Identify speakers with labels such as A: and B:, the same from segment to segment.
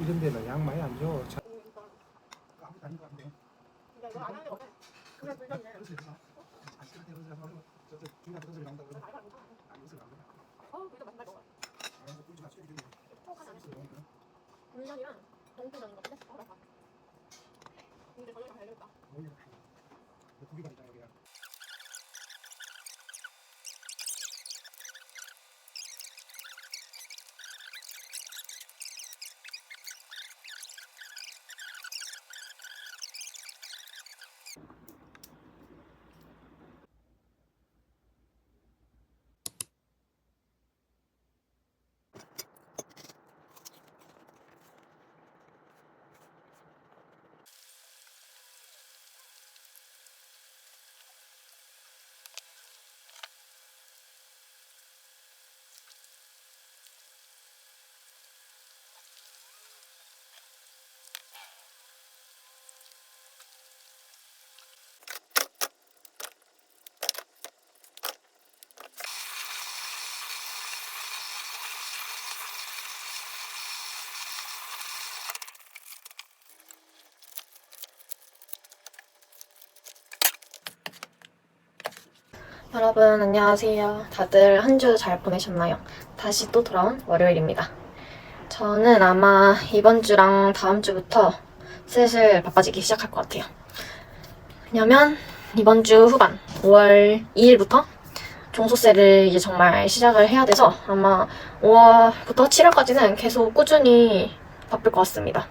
A: 이런 데는 양 많이 안 줘. 자- 아무도 아닌 것 같네.
B: 물량이랑 동부라는 거 같은데? 근데 저희가 가야겠다.
A: 뭐야. 두 개가 있잖아, 여기
B: 여러분 안녕하세요. 다들 한 주 잘 보내셨나요? 다시 또 돌아온 월요일입니다. 저는 아마 이번 주랑 다음 주부터 슬슬 바빠지기 시작할 것 같아요. 왜냐면 이번 주 후반 5월 2일부터 종소세를 이제 정말 시작을 해야 돼서 아마 5월부터 7월까지는 계속 꾸준히 바쁠 것 같습니다.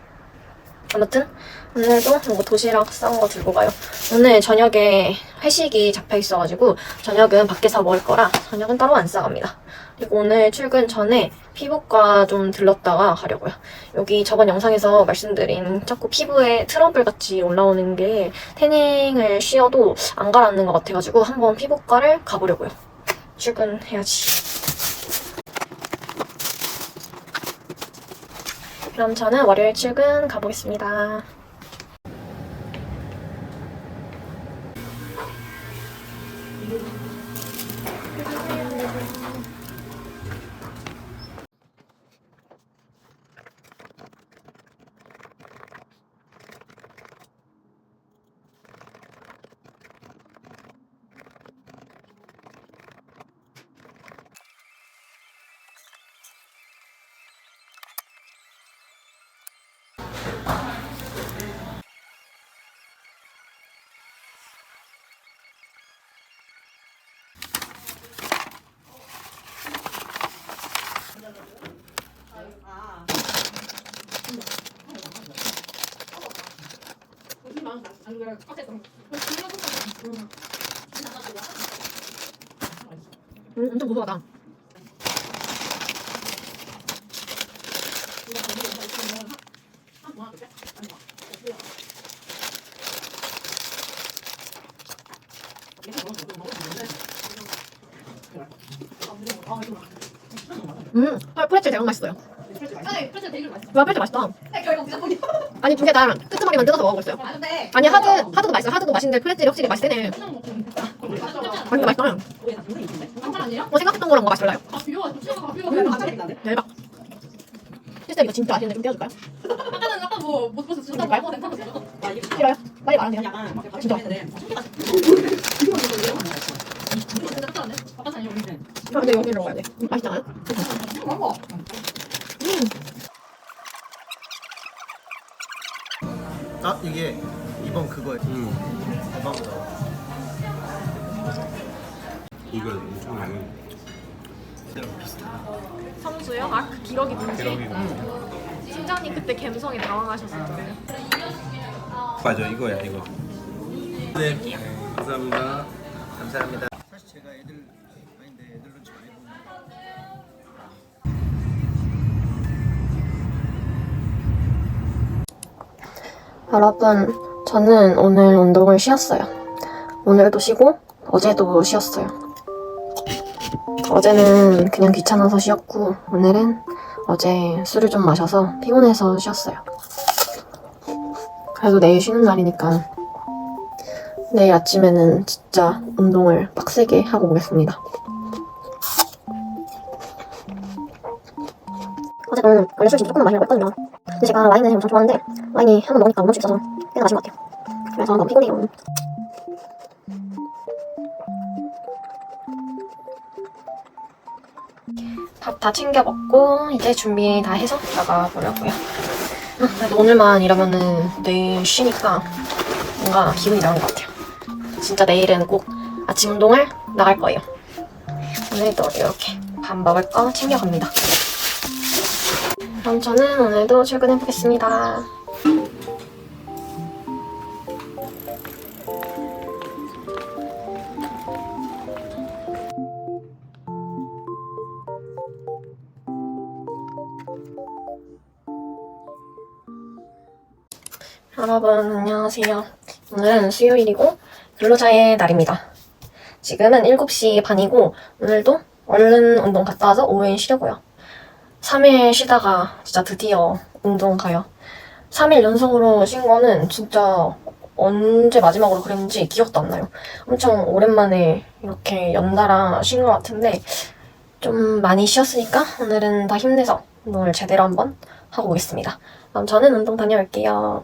B: 아무튼 오늘도 뭐 도시락 싸온 거 들고 가요. 오늘 저녁에 회식이 잡혀 있어가지고 저녁은 밖에서 먹을 거라 저녁은 따로 안 싸갑니다. 그리고 오늘 출근 전에 피부과 좀 들렀다가 가려고요. 여기 저번 영상에서 말씀드린 자꾸 피부에 트러블 같이 올라오는 게 태닝을 쉬어도 안 가라앉는 것 같아가지고 한번 피부과를 가보려고요. 출근해야지. 그럼 저는 월요일 출근 가보겠습니다. 음, 엄청 고소하다. 음, 아, 프레첼 대박 맛있어요.
C: 아니, 그래서 되게 맛있어.
B: 와, 프레첼 맛있다.
C: 결국?
B: 아니, 두개 다 먹어보겠어요.
C: 아, 근데
B: 아니, 하드, 하드도 맛있어요. 하드도 맛있는데 프레첼이 확실히 맛있네. 맛있다, 맛있다. 어, 생각했던 거랑 뭐가 맛이 달라요?
C: 아, 비교가 비교가 비교가.
B: 대박. 실제 이거 진짜 맛있는데 좀 떼어줄까요?
C: 아까는 약간 뭐못 보셨어요. 진짜 말고 괜찮았어요.
B: 싫어요? 빨리 말하세요. 진짜.
C: 아까 아니요.
B: 아, 근데 여기로 가야 돼. 맛있잖아요?
C: 먹
D: 아 이게 이번 그거예요. 대박이다.
E: 이거 엄청 많이
B: 성수요? 아, 그 기러기 분지?
E: 기러기
B: 팀장님 그때 감성에 당황하셨을 거예요.
E: 맞아 이거야 이거 네 감사합니다
D: 감사합니다. 사실 제가 애들
B: 여러분, 저는 오늘 운동을 쉬었어요. 오늘도 쉬고, 어제도 쉬었어요. 어제는 그냥 귀찮아서 쉬었고, 오늘은 어제 술을 좀 마셔서 피곤해서 쉬었어요. 그래도 내일 쉬는 날이니까, 내일 아침에는 진짜 운동을 빡세게 하고 오겠습니다. 어제는 원래 술 조금만 마시려고 했거든요. 근데 제가 와인을 엄청 좋아하는데 와인이 한 번 먹으니까 못 멈추 있어서 꽤나 마신 것 같아요. 그래서 너무 피곤해요. 밥 다 챙겨 먹고 이제 준비 다 해서 나가 보려고요. 아, 그래도 오늘만 이러면은 내일 쉬니까 뭔가 기분이 나은 것 같아요. 진짜 내일은 꼭 아침 운동을 나갈 거예요. 오늘도 이렇게 밥 먹을 거 챙겨갑니다. 그럼 저는 오늘도 출근해 보겠습니다. 여러분 안녕하세요. 오늘은 수요일이고 근로자의 날입니다. 지금은 7시 반이고 오늘도 얼른 운동 갔다 와서 오후에 쉬려고요. 3일 쉬다가 진짜 드디어 운동 가요. 3일 연속으로 쉰 거는 진짜 언제 마지막으로 그랬는지 기억도 안 나요. 엄청 오랜만에 이렇게 연달아 쉰 것 같은데 좀 많이 쉬었으니까 오늘은 다 힘내서 운동을 제대로 한번 하고 오겠습니다. 그럼 저는 운동 다녀올게요.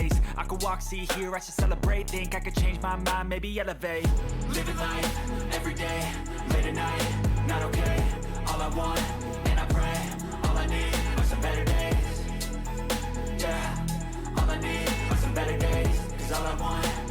F: I could walk, see, hear, I should celebrate. Think I could change my mind, maybe elevate. Living life every day, late at night, not okay. All I want, and I pray, all I need are some better days. Yeah, all I need are some better days. Cause all I want,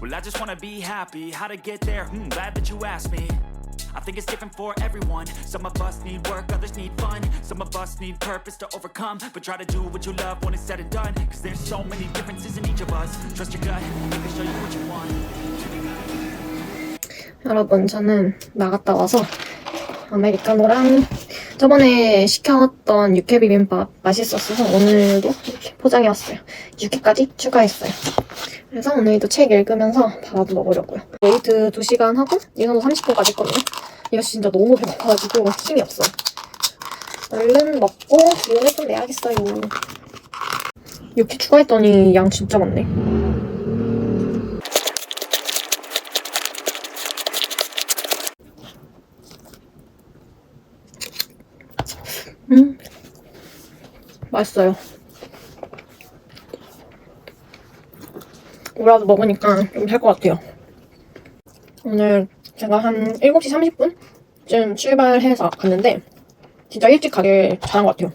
G: Well, I just wanna be happy. How to get there? Hmm, glad that you asked me. I think it's different for everyone. Some of us need work, others need fun. Some of us need purpose to overcome. But try to do what you love when it's said and done. Cause there's so many differences in each of us. Trust your gut, it can show you what you want.
B: 여러분, 저는 나갔다 와서 아메리카노랑 저번에 시켜왔던 육회 비빔밥 맛있었어서 오늘도 이렇게 포장해 왔어요. 육회까지 추가했어요. 그래서 오늘도 책 읽으면서 밥 먹으려고요. 웨이트 2시간 하고 이거도 30분까지 했거든요. 이거 진짜 너무 배고파가지고 힘이 없어. 얼른 먹고 물을 좀 내야겠어요. 육회 추가했더니 양 진짜 많네. 음, 맛있어요. 우라도 먹으니까 좀 살 것 같아요. 오늘 제가 한 7시 30분쯤 출발해서 갔는데 진짜 일찍 가길 잘한 것 같아요.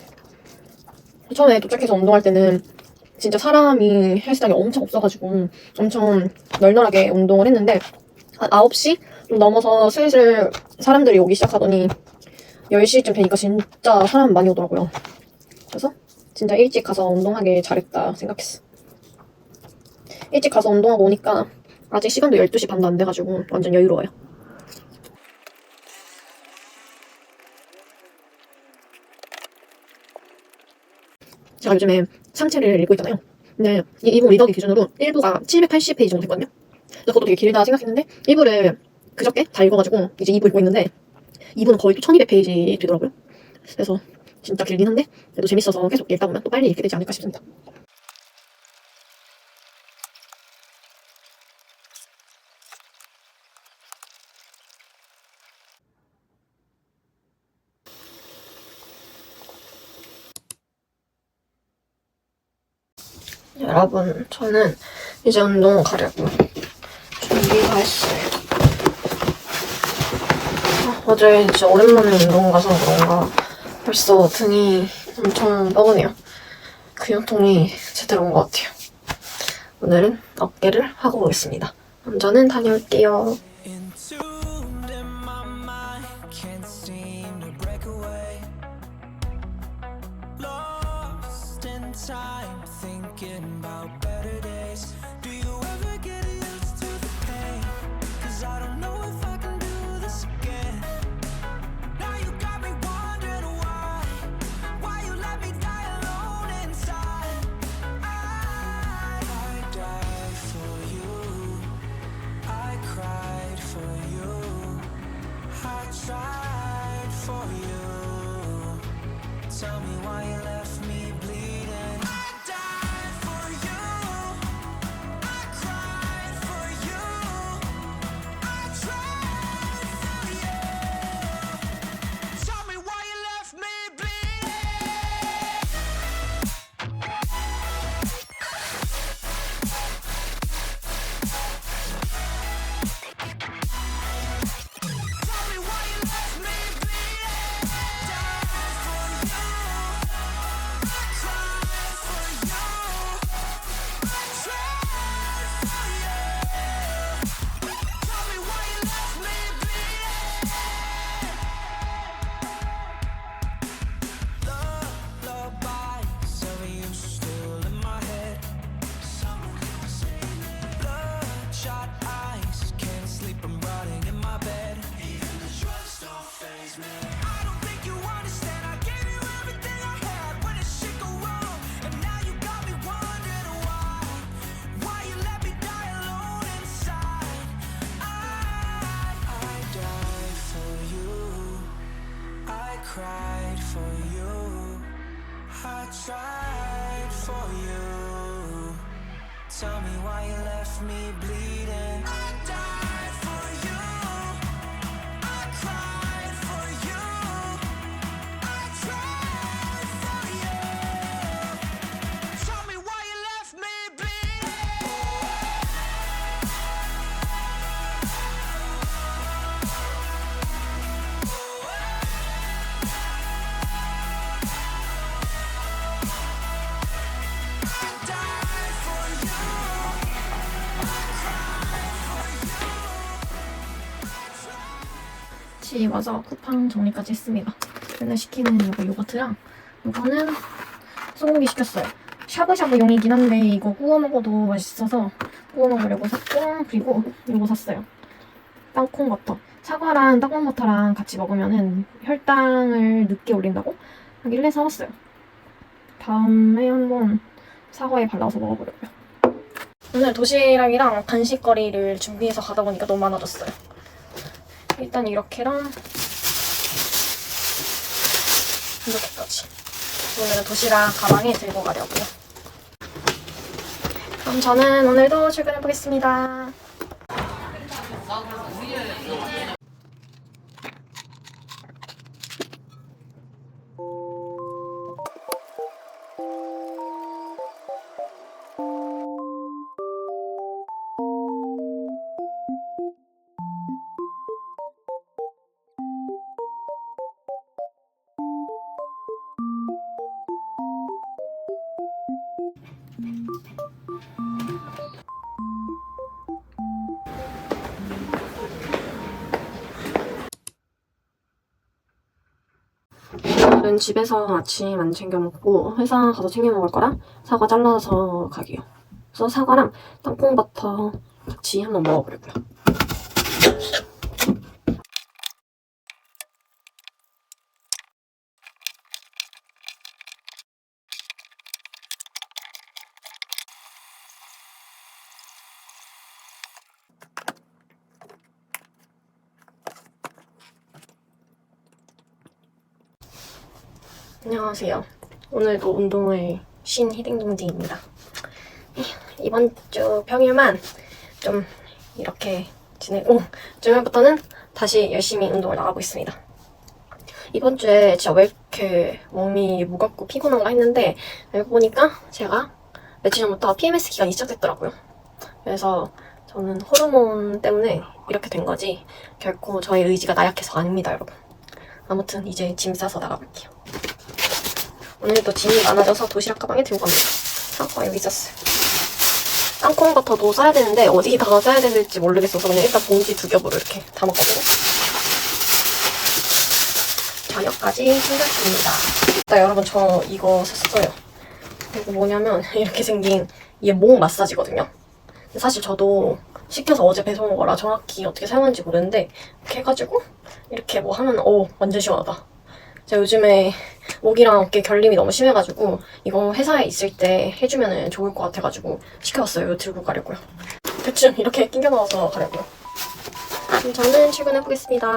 B: 처음에 도착해서 운동할 때는 진짜 사람이 헬스장에 엄청 없어가지고 엄청 널널하게 운동을 했는데 한 9시 좀 넘어서 슬슬 사람들이 오기 시작하더니 10시쯤 되니까 진짜 사람 많이 오더라고요. 그래서 진짜 일찍 가서 운동하길 잘했다 생각했어. 일찍 가서 운동하고 오니까 아직 시간도 12시 반도 안 돼가지고 완전 여유로워요. 제가 요즘에 상체를 읽고 있잖아요. 근데 이 이북 리더기 기준으로 1부가 780페이지 정도 됐거든요. 그래서 그것도 되게 길다 생각했는데 1부를 그저께 다 읽어가지고 이제 2부 읽고 있는데 2부는 거의 또 1200페이지 되더라고요. 그래서 진짜 길긴 한데 그래도 재밌어서 계속 읽다 보면 또 빨리 읽게 되지 않을까 싶습니다. 여러분, 저는 이제 운동 가려고 준비가 했어요. 아, 어제 진짜 오랜만에 운동 가서 그런가 벌써 등이 엄청 뻐근해요. 근육통이 제대로 온 것 같아요. 오늘은 어깨를 하고 오겠습니다. 먼저는 다녀올게요.
G: Tried for you. Tell me why you left me
B: 다시 와서 쿠팡 정리까지 했습니다. 맨날 시키는 이거 요거트랑 이거는 소고기 시켰어요. 샤브샤브용이긴 한데 이거 구워 먹어도 맛있어서 구워 먹으려고 샀고 그리고 이거 샀어요. 땅콩 버터. 사과랑 땅콩 버터랑 같이 먹으면은 혈당을 늦게 올린다고 하길래 사왔어요. 다음에 한번 사과에 발라서 먹어보려고요. 오늘 도시락이랑 간식거리를 준비해서 가다 보니까 너무 많아졌어요. 일단 이렇게랑 이렇게까지. 오늘은 도시락 가방에 들고 가려고요. 그럼 저는 오늘도 출근해 보겠습니다. 오늘은 집에서 아침 안 챙겨 먹고 회사 가서 챙겨 먹을 거라 사과 잘라서 가게요. 그래서 사과랑 땅콩버터 같이 한번 먹어보려고요. 안녕하세요. 오늘도 운동을 쉰 히딩동디입니다. 이번 주 평일만 좀 이렇게 지내고 주말부터는 다시 열심히 운동을 나가고 있습니다. 이번 주에 진짜 왜 이렇게 몸이 무겁고 피곤한가 했는데 알고 보니까 제가 며칠 전부터 PMS 기간이 시작됐더라고요. 그래서 저는 호르몬 때문에 이렇게 된 거지 결코 저의 의지가 나약해서 아닙니다, 여러분. 아무튼 이제 짐 싸서 나가볼게요. 오늘도 짐이 많아져서 도시락 가방에 들고 갑니다. 사과 여기 있었어요. 땅콩버터도 싸야 되는데 어디다가 싸야 될지 모르겠어서 그냥 일단 봉지 두 겹으로 이렇게 담았거든요. 저녁까지 챙겨줍니다. 나 여러분 저 이거 샀어요. 이거 뭐냐면 이렇게 생긴 이게 목 마사지거든요. 사실 저도 시켜서 어제 배송 온 거라 정확히 어떻게 사용하는지 모르는데 이렇게 해가지고 이렇게 뭐 하면 어 완전 시원하다. 제가 요즘에 목이랑 어깨 결림이 너무 심해가지고 이거 회사에 있을 때 해주면 좋을 것 같아가지고 시켜왔어요. 들고 가려고요. 대충 이렇게 끼겨 넣어서 가려고요. 그럼 저는 출근해보겠습니다.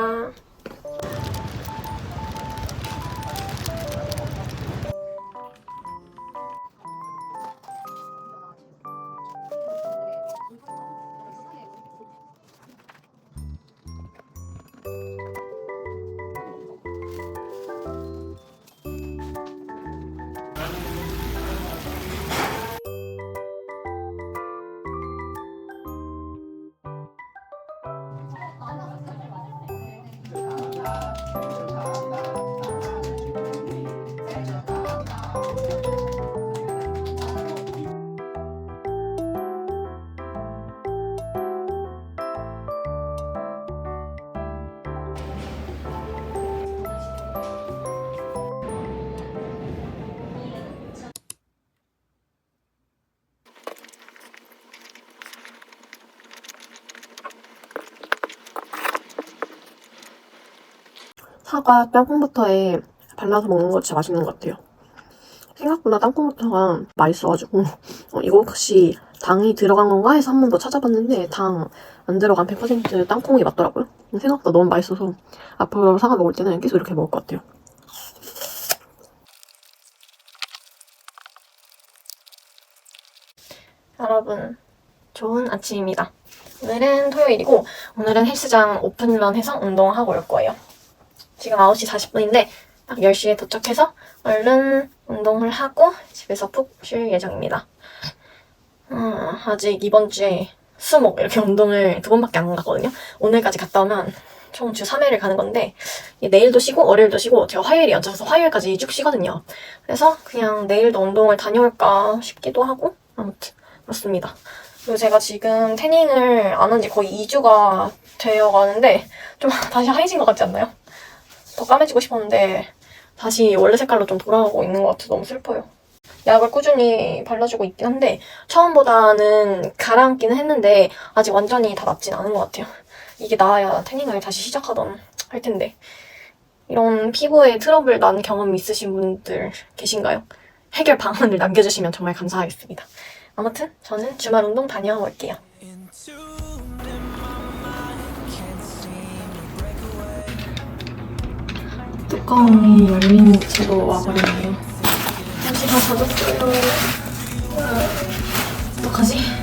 B: 사과 땅콩버터에 발라서 먹는 거 진짜 맛있는 것 같아요. 생각보다 땅콩버터가 맛있어가지고 어, 이거 혹시 당이 들어간 건가 해서 한 번 더 찾아봤는데 당 안 들어간 100% 땅콩이 맞더라고요. 생각보다 너무 맛있어서 앞으로 사과 먹을 때는 계속 이렇게 먹을 것 같아요. 여러분, 좋은 아침입니다. 오늘은 토요일이고 오늘은 헬스장 오픈런 해서 운동하고 올 거예요. 지금 9시 40분인데 딱 10시에 도착해서 얼른 운동을 하고 집에서 푹 쉴 예정입니다. 음, 아직 이번 주에 수목 이렇게 운동을 두 번밖에 안 갔거든요. 오늘까지 갔다 오면 총 주 3회를 가는 건데 내일도 쉬고 월요일도 쉬고 제가 화요일이 연차서 화요일까지 쭉 쉬거든요. 그래서 그냥 내일도 운동을 다녀올까 싶기도 하고 아무튼 그렇습니다. 그리고 제가 지금 태닝을 안 한 지 거의 2주가 되어 가는데 좀 다시 하얘진 것 같지 않나요? 더 까매지고 싶었는데 다시 원래 색깔로 좀 돌아가고 있는 것 같아서 너무 슬퍼요. 약을 꾸준히 발라주고 있긴 한데 처음보다는 가라앉기는 했는데 아직 완전히 다 낫진 않은 것 같아요. 이게 나아야 태닝을 다시 시작하던 할 텐데 이런 피부에 트러블 난 경험 있으신 분들 계신가요? 해결 방안을 남겨주시면 정말 감사하겠습니다. 아무튼 저는 주말 운동 다녀올게요. 뚜껑이 열린 채로 와버렸네요. 다 젖었어요. 어떡하지?